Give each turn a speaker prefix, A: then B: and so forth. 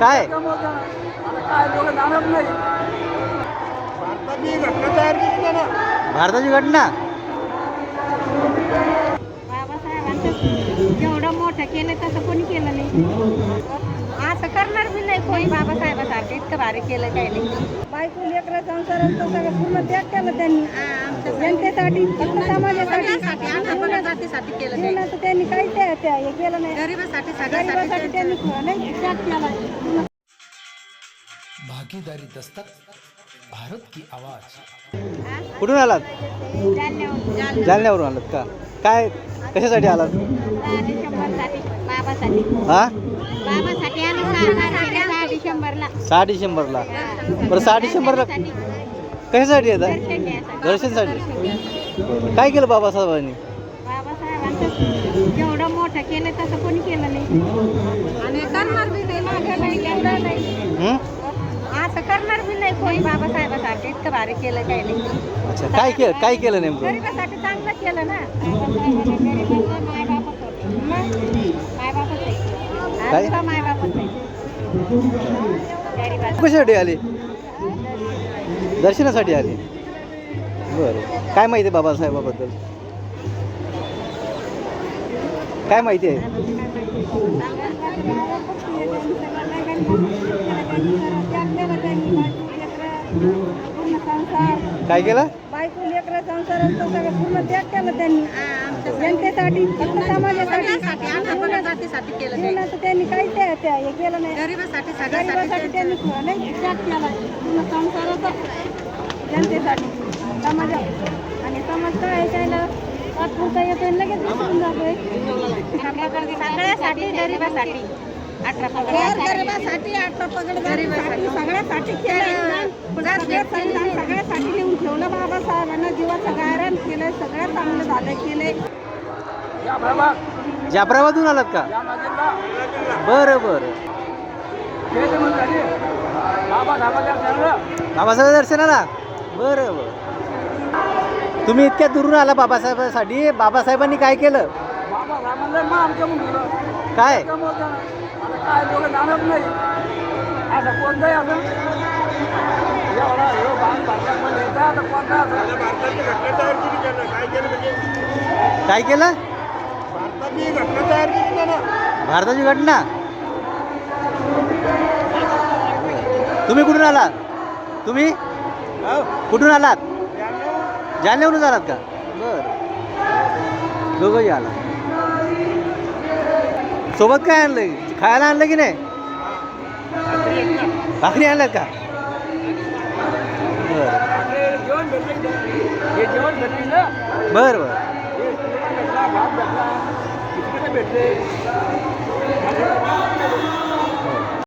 A: काय?
B: आता काय भारताची घटना
C: जेवढं मोठं केलं तसं कोणी केलं नाही. असं करणार बी नाही कोणी. बाबासाहेबासारखं इतकं भारी केलं काही नाही. बायको लेकरं संसाराचं सगळं पूर्ण त्याग केलं त्यांनी. जनतेसाठी फक्त समाजासाठी. जातीसाठी केलं जीवनाचं त्यांनी काहीच त्या- त्या- हे केलं नाही. गरीबासाठी गरीबासाठी त्यांनी नाही त्याग केला
D: भागीदारी दस्तक भारत की आवाज.
A: कुठून आलात? जालन्यावरून. आलात का? काय कशासाठी आलात?
C: बाबासाठी.
A: हा?
C: बाबासाठी आम्ही सहा डिसेंबरला.
A: सहा डिसेंबरला. बरं सहा डिसेंबरला कशासाठी येतात दर्शनसाठी काय केलं बाबासाहेबांनी?
C: बाबासाहेबांचं जेवढं मोठं केलं तसं कोणी केलं नाही. आणि करणार बी नाही मागं नाही केलं नाही? असं करणार बी नाही कोणी बाबासाहेबासारखं इतकं भारी केलं काही नाही.
A: अच्छा काय केलं काय केलं नेमकं?
C: गरिबासाठी चांगलं केलं ना. गरिबांना मायबापच होते मग मायबापच आहे
A: काय?
C: आमचा मायबापच आहे गरिबाचं.
A: कशासाठी आली? दर्शनासाठी आली. बरं. काय माहिती आहे बाबासाहेबाबद्दल? काय माहिती आहे? काय केलं?
C: बायको लेकरं संसाराचं सगळं पूर्ण त्याग केलं त्यांनी. जनतेसाठी फक्त समाजासाठी. जातीसाठी केलं जीवनाचं त्यांनी काहीच त्या- त्या- हे केलं नाही. गरीबासाठी गरीबासाठी त्यांनी नाही त्याग केला. पूर्ण संसाराचा जनतेसाठी समाजात. आणि समाज काय आहे त्याला? तात्पुरता येतो आणि लगेच विसरून जातोय. सगळ्यासाठी गरीबासाठी गरीबासाठी अठरा पगड गरीबासाठी सगळ्यासाठी केलं सगळ्यासाठी लिहून ठेवलं बाबासाहेबांना. जीवाचं गायरान केलं सगळं चांगलं झालं
B: प्रभाग
A: जाफराबादून आलात का? बरं बरं. बाबासाहेब दर्शनाला? बरं बरं. तुम्ही इतक्या दुरून आला बाबासाहेबांसाठी. बाबासाहेबांनी काय केलं? काय?
B: काय लोक नाही. कोणतंही असं हे येतं, आता कोणता असं भारताची घटना तयार केली त्यानं. काय केलं म्हणजे?
A: काय केलं?
B: भारताची घटना तयार केली त्यानं.
A: भारताची घटना? तुम्ही कुठून आलात? तुम्ही? कुठून आलात? जालन्यावरून आलात का? बरं. दोघंही आला सोबत काय आणलं खायला आणलं की नाही? भाकरी आणल्यात का? बर. बर
B: भेटले